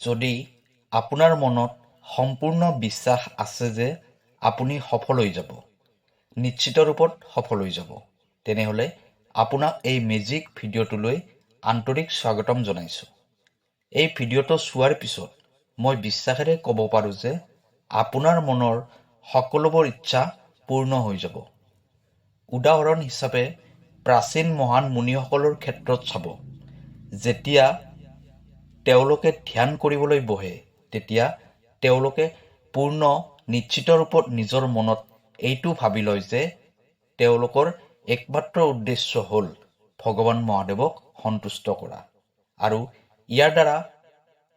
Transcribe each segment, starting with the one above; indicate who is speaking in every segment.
Speaker 1: যদি আপোনাৰ মনত সম্পূৰ্ণ বিশ্বাস আছে যে আপুনি সফল হৈ যাব, নিশ্চিত ৰূপত সফল হৈ যাব, তেনেহ'লে আপোনাক এই মেজিক ভিডিঅ'টোলৈ আন্তৰিক স্বাগতম জনাইছোঁ। এই ভিডিঅ'টো চোৱাৰ পিছত মই বিশ্বাসেৰে ক'ব পাৰোঁ যে আপোনাৰ মনৰ সকলোবোৰ ইচ্ছা পূৰ্ণ হৈ যাব। উদাহৰণ হিচাপে, প্ৰাচীন মহান মুনিসকলৰ ক্ষেত্ৰত চাব, যেতিয়া তেওঁলোকে ধ্যান কৰিবলৈ বহে, তেতিয়া তেওঁলোকে পূৰ্ণ নিশ্চিত ৰূপত নিজৰ মনত এইটো ভাবি লয় যে তেওঁলোকৰ একমাত্ৰ উদ্দেশ্য হ'ল ভগৱান মহাদেৱক সন্তুষ্ট কৰা। আৰু ইয়াৰ দ্বাৰা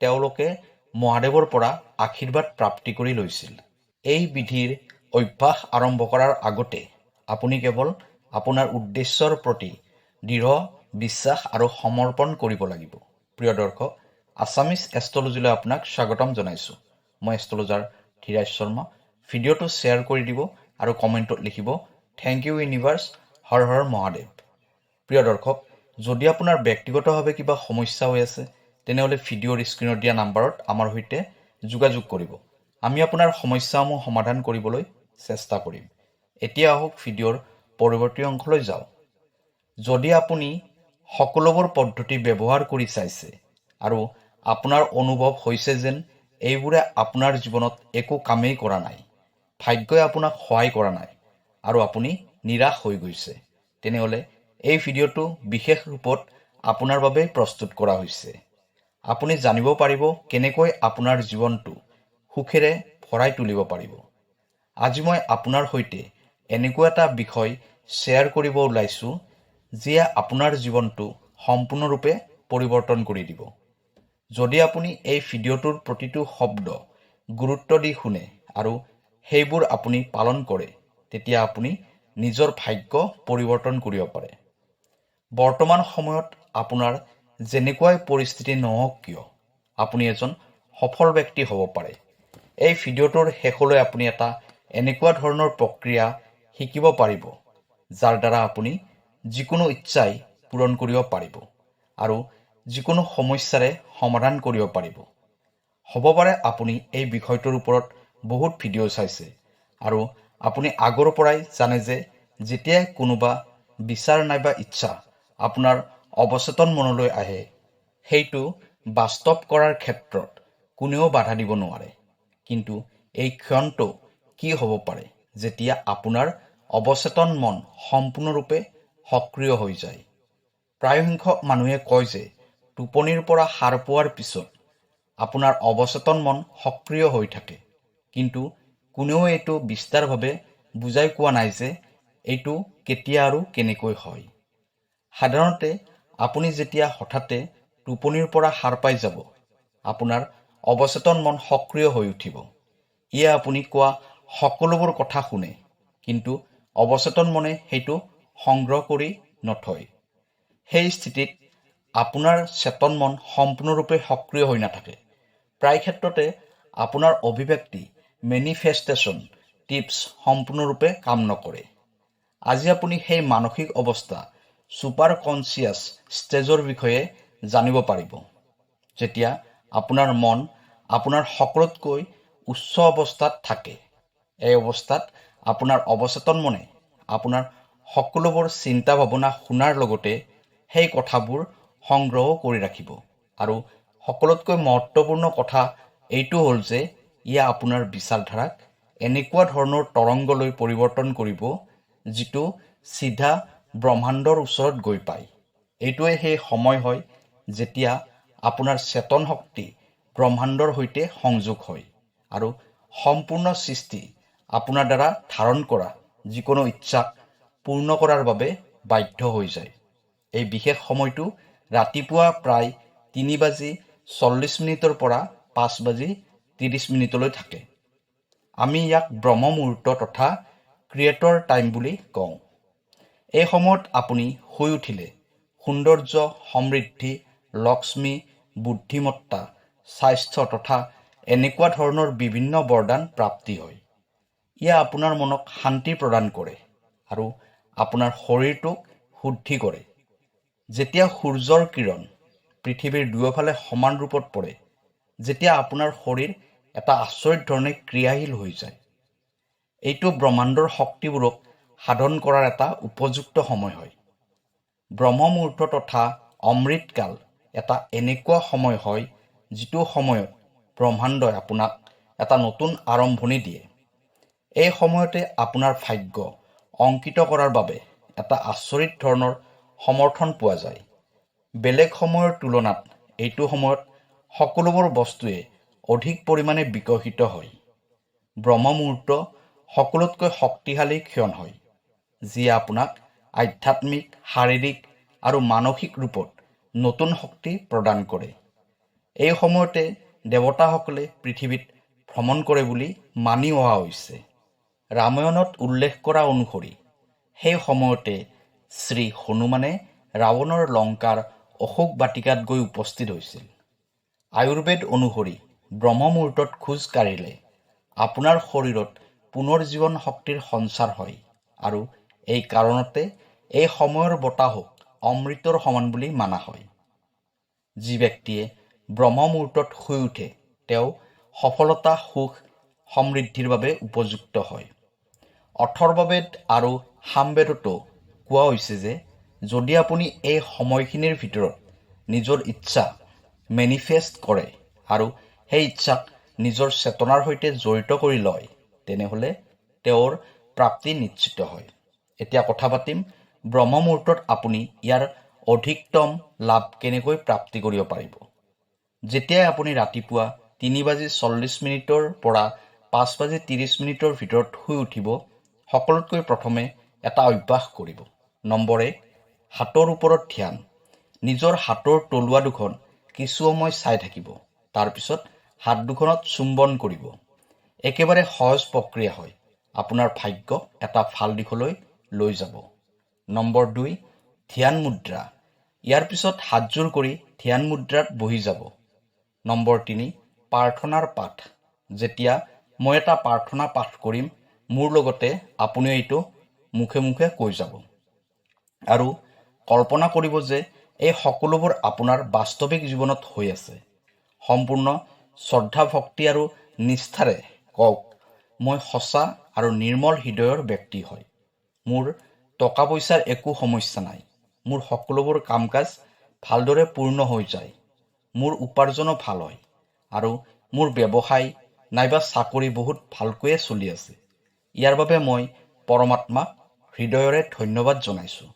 Speaker 1: তেওঁলোকে মহাদেৱৰ পৰা আশীৰ্বাদ প্ৰাপ্তি কৰি লৈছিল। এই বিধিৰ অভ্যাস আৰম্ভ কৰাৰ আগতে আপুনি কেৱল আপোনাৰ উদ্দেশ্যৰ প্ৰতি দৃঢ় বিশ্বাস আৰু সমৰ্পণ কৰিব লাগিব। প্ৰিয় দৰ্শক আছামিজ এষ্ট্ৰলজিলৈ আপোনাক স্বাগতম জনাইছোঁ। মই এষ্ট্ৰলজাৰ ধীৰাজ শৰ্মা। ভিডিঅ'টো শ্বেয়াৰ কৰি দিব আৰু কমেণ্টত লিখিব, thank you universe, Har Har Mahadev. প্ৰিয় দৰ্শক, যদি আপোনাৰ ব্যক্তিগতভাৱে কিবা সমস্যা হৈ আছে, তেনেহ'লে ভিডিঅ'ৰ স্ক্ৰীণত দিয়া নাম্বাৰত আমাৰ সৈতে যোগাযোগ কৰিব। আমি আপোনাৰ সমস্যাসমূহ সমাধান কৰিবলৈ চেষ্টা কৰিম। এতিয়া আহক ভিডিঅ'ৰ পৰৱৰ্তী অংশলৈ যাওঁ। যদি আপুনি সকলোবোৰ পদ্ধতি ব্যৱহাৰ কৰি চাইছে আৰু আপোনাৰ অনুভৱ হৈছে যেন এইবোৰে আপোনাৰ জীৱনত একো কামেই কৰা নাই, ভাগ্যই আপোনাক সহায় কৰা নাই আৰু আপুনি নিৰাশ হৈ গৈছে। তেনেহ'লে এই ভিডিঅ'টো বিশেষ ৰূপত আপোনাৰ বাবে প্ৰস্তুত কৰা হৈছে। আপুনি জানিব পাৰিব কেনেকৈ আপোনাৰ জীৱনটো সুখেৰে ভৰাই তুলিব পাৰিব। আজি মই আপোনাৰ সৈতে এনেকুৱা এটা বিষয় শ্বেয়াৰ কৰিব ওলাইছোঁ, যিয়ে আপোনাৰ জীৱনটো সম্পূৰ্ণৰূপে পৰিৱৰ্তন কৰি দিব। যদি আপুনি এই ভিডিঅ'টোৰ প্ৰতিটো শব্দ গুৰুত্ব দি শুনে আৰু সেইবোৰ আপুনি পালন কৰে তেতিয়া আপুনি নিজৰ ভাগ্য পৰিৱৰ্তন কৰিব পাৰে। বৰ্তমান সময়ত আপোনাৰ যেনেকুৱাই পৰিস্থিতি নহওক কিয় আপুনি এজন সফল ব্যক্তি হ'ব পাৰে। এই ভিডিঅ'টোৰ শেষলৈ আপুনি এটা এনেকুৱা ধৰণৰ প্ৰক্ৰিয়া শিকিব পাৰিব যাৰ দ্বাৰা আপুনি যিকোনো ইচ্ছাই পূৰণ কৰিব পাৰিব আৰু যিকোনো সমস্যাৰে সমাধান কৰিব পাৰিব। হ'ব পাৰে আপুনি এই বিষয়টোৰ ওপৰত বহুত ভিডিঅ' চাইছে আৰু আপুনি আগৰ পৰাই জানে যে যেতিয়াই কোনোবা বিচাৰ নাইবা ইচ্ছা আপোনাৰ অৱচেতন মনলৈ আহে সেইটো বাস্তৱ কৰাৰ ক্ষেত্ৰত কোনেও বাধা দিব নোৱাৰে। কিন্তু এই ক্ষণটো কি হ'ব পাৰে যেতিয়া আপোনাৰ অৱচেতন মন সম্পূৰ্ণৰূপে সক্ৰিয় হৈ যায়? প্ৰায়সংখ্যক মানুহে কয় যে টোপনিৰ পৰা সাৰ পোৱাৰ পিছত আপোনাৰ অৱচেতন মন সক্ৰিয় হৈ থাকে। কিন্তু কোনেও এইটো বিস্তাৰভাৱে বুজাই কোৱা নাই যে এইটো কেতিয়া আৰু কেনেকৈ হয়। সাধাৰণতে আপুনি যেতিয়া হঠাতে টোপনিৰ পৰা সাৰ পাই যাব আপোনাৰ অৱচেতন মন সক্ৰিয় হৈ উঠিব। ইয়ে আপুনি কোৱা সকলোবোৰ কথা শুনে কিন্তু অৱচেতন মনে সেইটো সংগ্ৰহ কৰি নথয়। সেই স্থিতিত আপোনাৰ চেতন মন সম্পূৰ্ণৰূপে সক্ৰিয় হৈ নাথাকে। প্ৰায় ক্ষেত্ৰতে আপোনাৰ অভিব্যক্তি, মেনিফেষ্টেশ্যন টিপছ সম্পূৰ্ণৰূপে কাম নকৰে। আজি আপুনি সেই মানসিক অৱস্থা ছুপাৰ কনচিয়াছ ষ্টেজৰ বিষয়ে জানিব পাৰিব। যেতিয়া আপোনাৰ মন আপোনাৰ সকলোতকৈ উচ্চ অৱস্থাত থাকে, এই অৱস্থাত আপোনাৰ অৱচেতন মনে আপোনাৰ সকলোবোৰ চিন্তা ভাৱনা শুনাৰ লগতে সেই কথাবোৰ সংগ্ৰহ কৰি ৰাখিব। আৰু সকলোতকৈ মহত্বপূৰ্ণ কথা এইটো হ'ল যে ইয়ে আপোনাৰ বিচাৰধাৰাক এনেকুৱা ধৰণৰ তৰংগলৈ পৰিৱৰ্তন কৰিব যিটো চিধা ব্ৰহ্মাণ্ডৰ ওচৰত গৈ পায়। এইটোৱে সেই সময় হয় যেতিয়া আপোনাৰ চেতন শক্তি ব্ৰহ্মাণ্ডৰ সৈতে সংযোগ হয় আৰু সম্পূৰ্ণ সৃষ্টি আপোনাৰ দ্বাৰা ধাৰণ কৰা যিকোনো ইচ্ছাক পূৰ্ণ কৰাৰ বাবে বাধ্য হৈ যায়। এই বিশেষ সময়টো ৰাতিপুৱা প্ৰায় তিনি বাজি চল্লিছ মিনিটৰ পৰা পাঁচ বাজি ত্ৰিছ মিনিটলৈ থাকে। আমি ইয়াক ব্ৰহ্ম মুহূৰ্ত তথা ক্ৰিয়েটৰ টাইম বুলি কওঁ। এই সময়ত আপুনি শুই উঠিলে সৌন্দৰ্য, সমৃদ্ধি, লক্ষ্মী, বুদ্ধিমত্তা, স্বাস্থ্য তথা এনেকুৱা ধৰণৰ বিভিন্ন বৰদান প্ৰাপ্তি হয়। ইয়ে আপোনাৰ মনক শান্তি প্ৰদান কৰে আৰু আপোনাৰ শৰীৰটোক শুদ্ধি কৰে। যেতিয়া সূৰ্যৰ কিৰণ পৃথিৱীৰ দুয়োফালে সমান ৰূপত পৰে, যেতিয়া আপোনাৰ শৰীৰ এটা আচৰিত ধৰণে ক্ৰিয়াশীল হৈ যায়, এইটো ব্ৰহ্মাণ্ডৰ শক্তিবোৰক সাধন কৰাৰ এটা উপযুক্ত সময় হয়। ব্ৰহ্ম তথা অমৃতকাল এটা এনেকুৱা সময় হয়, যিটো সময়ত ব্ৰহ্মাণ্ডই আপোনাক এটা নতুন আৰম্ভণি দিয়ে। এই সময়তে আপোনাৰ ভাগ্য অংকিত কৰাৰ বাবে এটা আচৰিত ধৰণৰ সমৰ্থন পোৱা যায়। বেলেগ সময়ৰ তুলনাত এইটো সময়ত সকলোবোৰ বস্তুৱে অধিক পৰিমাণে বিকশিত হয়। ব্ৰহ্ম মুহূৰ্ত সকলোতকৈ শক্তিশালী ক্ষণ হয় যিয়ে আপোনাক আধ্যাত্মিক শাৰীৰিক আৰু মানসিক ৰূপত নতুন শক্তি প্ৰদান কৰে। এই সময়তে দেৱতাসকলে পৃথিৱীত ভ্ৰমণ কৰে বুলি মানি অহা হৈছে। ৰামায়ণত উল্লেখ কৰা অনুসৰি সেই সময়তে শ্ৰী হনুমানে ৰাৱণৰ লংকাৰ অশোক বাটিকাত গৈ উপস্থিত হৈছিল। আয়ুৰ্বেদ অনুসৰি ব্ৰহ্ম মুহূৰ্তত খোজ কাঢ়িলে, আপোনাৰ শৰীৰত পুনৰ জীৱন শক্তিৰ সঞ্চাৰ হয় আৰু এই কাৰণতে এই সময়ৰ বতাহক অমৃতৰ সমান বুলি মানা হয়। যি ব্যক্তিয়ে ব্ৰহ্ম মুহূৰ্তত শুই উঠে, তেওঁ সফলতা, সুখ, সমৃদ্ধিৰ বাবে উপযুক্ত হয়। অথৰ্ববেদ আৰু সামবেদতো কোৱা হৈছে যে যদি আপুনি এই সময়খিনিৰ ভিতৰত নিজৰ ইচ্ছা মেনিফেষ্ট কৰে আৰু সেই ইচ্ছাক নিজৰ চেতনাৰ সৈতে জড়িত কৰি লয়, তেনেহ'লে তেওঁৰ প্ৰাপ্তি নিশ্চিত হয়। এতিয়া কথা পাতিম ব্ৰহ্ম মুহূৰ্তত আপুনি ইয়াৰ অধিকতম লাভ কেনেকৈ প্ৰাপ্তি কৰিব পাৰিব। যেতিয়াই আপুনি ৰাতিপুৱা তিনি বাজি চল্লিছ মিনিটৰ পৰা পাঁচ বাজি ত্ৰিছ মিনিটৰ ভিতৰত শুই উঠিব, সকলোতকৈ প্ৰথমে এটা অভ্যাস কৰিব। নম্বৰ, হাতৰ ওপৰত ধ্যান। নিজৰ হাতৰ তলুৱা দুখন কিছু সময় চাই থাকিব। তাৰপিছত হাত দুখনত চুম্বন কৰিব। একেবাৰে সহজ প্ৰক্ৰিয়া হয়। আপোনাৰ ভাগ্য এটা ভালো দিশলৈ লৈ যাব। নম্বৰ দুই, ধ্যান মুদ্ৰা। ইয়াৰ পিছত হাতযোৰ কৰি ধ্যান মুদ্ৰাত বহি যাব। নম্বৰ তিনি, প্ৰাৰ্থনাৰ পাঠ। যেতিয়া মই এটা প্ৰাৰ্থনা পাঠ কৰিম, মোৰ লগতে আপুনিও এইটো মুখে মুখে কৈ যাব। আৰু কল্পনা কৰিব যে এই সকলোবোৰ আপোনাৰ বাস্তৱিক জীৱনত হৈ আছে। সম্পূৰ্ণ শ্ৰদ্ধা, ভক্তি আৰু নিষ্ঠাৰে কওক, মই সঁচা আৰু নিৰ্মল হৃদয়ৰ ব্যক্তি হয়। মোৰ টকা পইচাৰ একো সমস্যা নাই। মোৰ সকলোবোৰ কাম কাজ ভালদৰে পূৰ্ণ হৈ যায়। মোৰ উপাৰ্জনো ভালো হয় আৰু মোৰ ব্যৱসায় নাইবা চাকৰি বহুত ভালকৈয়ে চলি আছে। ইয়াৰ বাবে মই পৰমাত্মাক হৃদয়ৰে ধন্যবাদ জনাইছোঁ।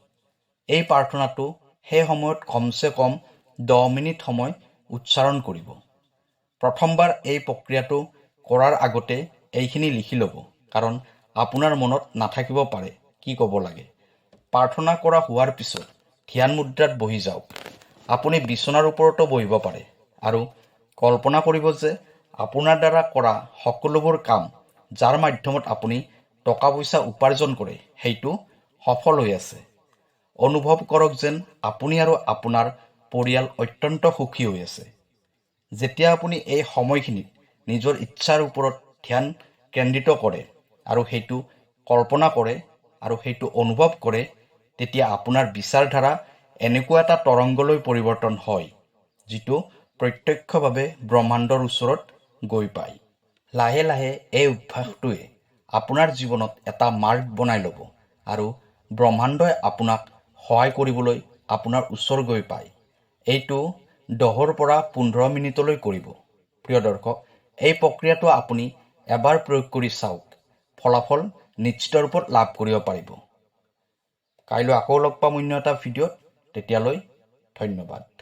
Speaker 1: এই প্ৰাৰ্থনাটো সেই সময়ত কমচে কম দহ মিনিট সময় উচ্চাৰণ কৰিব। প্ৰথমবাৰ এই প্ৰক্ৰিয়াটো কৰাৰ আগতে এইখিনি লিখি ল'ব কাৰণ আপোনাৰ মনত নাথাকিব পাৰে কি ক'ব লাগে। প্ৰাৰ্থনা কৰা হোৱাৰ পিছত ধ্যান মুদ্ৰাত বহি যাওক। আপুনি বিচনাৰ ওপৰতো বহিব পাৰে আৰু কল্পনা কৰিব যে আপোনাৰ দ্বাৰা কৰা সকলোবোৰ কাম যাৰ মাধ্যমত আপুনি টকা পইচা উপাৰ্জন কৰে সেইটো সফল হৈ আছে। অনুভৱ কৰক যেন আপুনি আৰু আপোনাৰ পৰিয়াল অত্যন্ত সুখী হৈ আছে। যেতিয়া আপুনি এই সময়খিনিত নিজৰ ইচ্ছাৰ ওপৰত ধ্যান কেন্দ্ৰিত কৰে আৰু সেইটো কল্পনা কৰে আৰু সেইটো অনুভৱ কৰে, তেতিয়া আপোনাৰ বিচাৰধাৰা এনেকুৱা এটা তৰংগলৈ পৰিৱৰ্তন হয়, যিটো প্ৰত্যক্ষভাৱে ব্ৰহ্মাণ্ডৰ ওচৰত গৈ পায়। লাহে লাহে এই অভ্যাসটোৱে আপোনাৰ জীৱনত এটা মাৰ্ক বনাই ল'ব আৰু ব্ৰহ্মাণ্ডই আপোনাক সহায় কৰিবলৈ আপোনাৰ ওচৰ গৈ পায়। এইটো দহৰ পৰা পোন্ধৰ মিনিটলৈ কৰিব। প্ৰিয় দৰ্শক এই প্ৰক্ৰিয়াটো আপুনি এবাৰ প্ৰয়োগ কৰি চাওক। ফলাফল নিশ্চিত ৰূপত লাভ কৰিব পাৰিব। কাইলৈ আকৌ লগ পাম অন্য এটা ভিডিঅ'ত। তেতিয়ালৈ ধন্যবাদ।